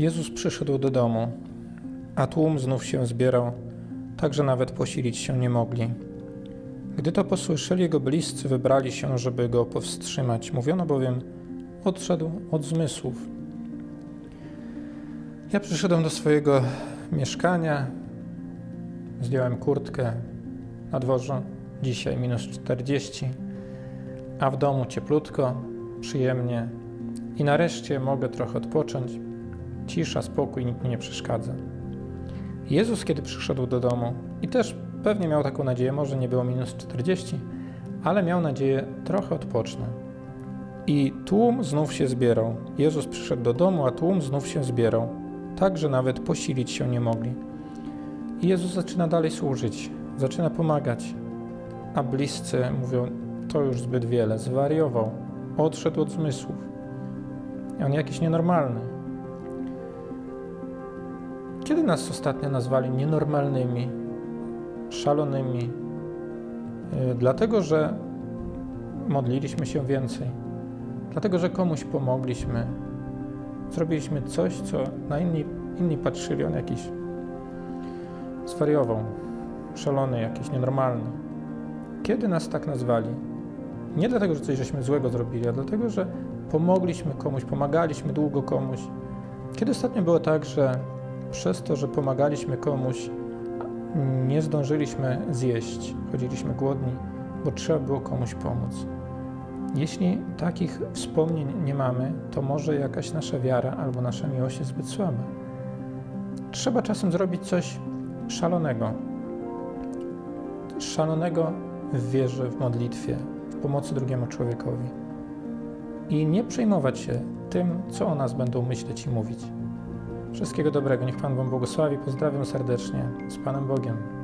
Jezus przyszedł do domu, a tłum znów się zbierał, tak że nawet posilić się nie mogli. Gdy to posłyszeli, jego bliscy wybrali się, żeby go powstrzymać. Mówiono bowiem, odszedł od zmysłów. Ja przyszedłem do swojego mieszkania, zdjąłem kurtkę na dworzu, dzisiaj minus 40, a w domu cieplutko, przyjemnie i nareszcie mogę trochę odpocząć. Cisza, spokój, nikt mi nie przeszkadza. Jezus, kiedy przyszedł do domu i też pewnie miał taką nadzieję, może nie było minus 40, ale miał nadzieję, trochę odpocznę. I tłum znów się zbierał. Jezus przyszedł do domu, a tłum znów się zbierał, tak że nawet posilić się nie mogli. I Jezus zaczyna dalej służyć, zaczyna pomagać, a bliscy mówią: To już zbyt wiele, zwariował, odszedł od zmysłów. On jakiś nienormalny. Kiedy nas ostatnio nazwali nienormalnymi, szalonymi? Yy, Dlatego, że modliliśmy się więcej, dlatego, że komuś pomogliśmy, zrobiliśmy coś, co na inni, inni patrzyli, on jakiś zwariował, szalony, jakiś nienormalny. Kiedy nas tak nazwali? Nie dlatego, że coś żeśmy złego zrobili, a dlatego, że pomogliśmy komuś, pomagaliśmy długo komuś. Kiedy ostatnio było tak, że przez to, że pomagaliśmy komuś, nie zdążyliśmy zjeść, chodziliśmy głodni, bo trzeba było komuś pomóc. Jeśli takich wspomnień nie mamy, to może jakaś nasza wiara albo nasza miłość jest zbyt słaba. Trzeba czasem zrobić coś szalonego. Szalonego w wierze, w modlitwie, w pomocy drugiemu człowiekowi. I nie przejmować się tym, co o nas będą myśleć i mówić. Wszystkiego dobrego. Niech Pan Wam błogosławi. Pozdrawiam serdecznie. Z Panem Bogiem.